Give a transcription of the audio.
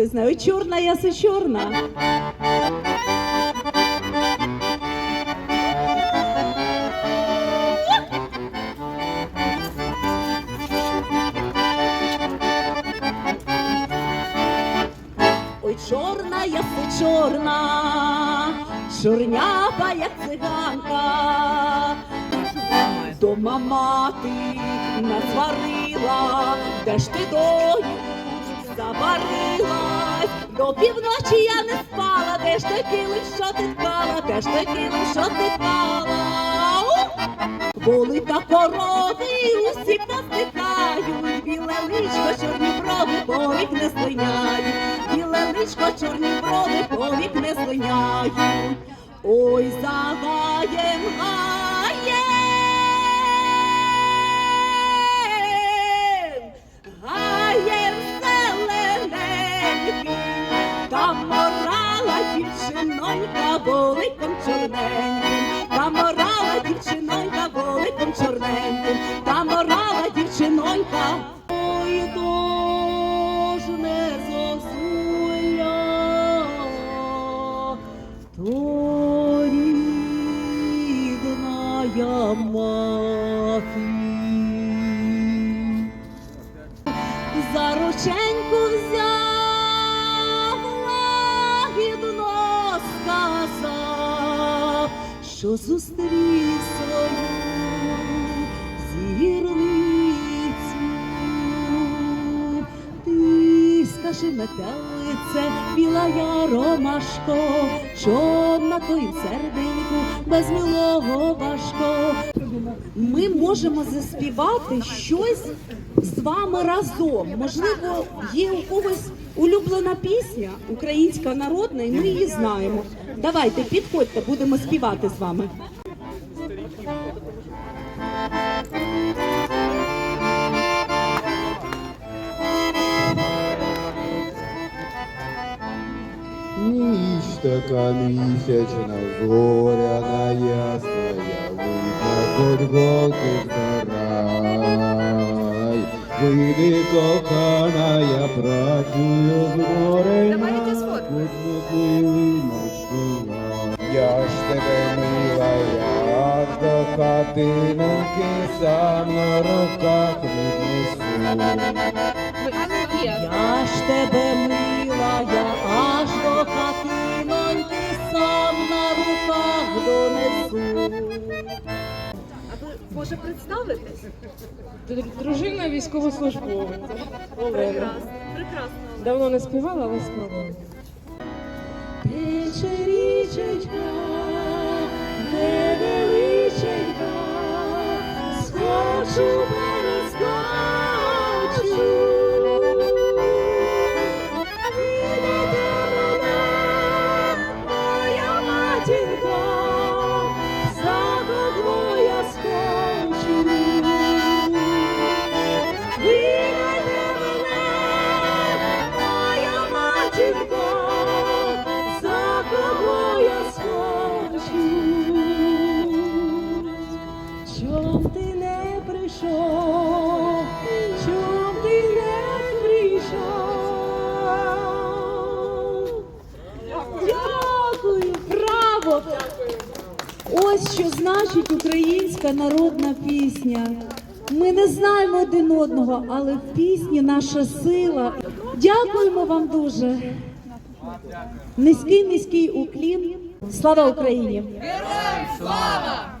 Хтось знає, ой, чорна яса чорна. Ой, чорна яси чорна, чорнява, як циганка. Дома мати насварила, де ж ти дою заварилась. До півночі я не спала, де ж ти килим, що ти ткала, де ж ти килим, що ти ткала. У! Були та корови, усі повтикають, біле личко, чорні брови, повік не слиняють, біле личко, чорні брови, повік не слиняють. Ой, за гаєм, воликом чорненьким, там морала дівчинонька воликом чорненьким, там морала дівчинонька. Ой, дож не зозуля, то рідная мати. За що зустрів свою зірницю. Ти скажи, метелице, біла я ромашко, чом на твоїм серденьку без милого важко. Ми можемо заспівати щось з вами разом. Можливо, є у когось улюблена пісня, українська народна, і ми її знаємо. Давайте, підходьте, будемо співати з вами. Така місячна, зоряна ясная, видно хоть голку збирай. Вийди, кохана, я працюю з морем. Я ж тебе мила, я до хатинки сам на руках віднесу. Я ж тебе мила, я аж до хатиноньки може представитись? Дружина військовослужбовець. Олена. Прекрасно, прекрасно. Давно не співала, але спробую. Тече річечка, невеличенька, скочу, Ось що значить українська народна пісня. Ми не знаємо один одного, але в пісні наша сила. Дякуємо вам дуже. Низький низький уклін. Слава Україні! Героям слава!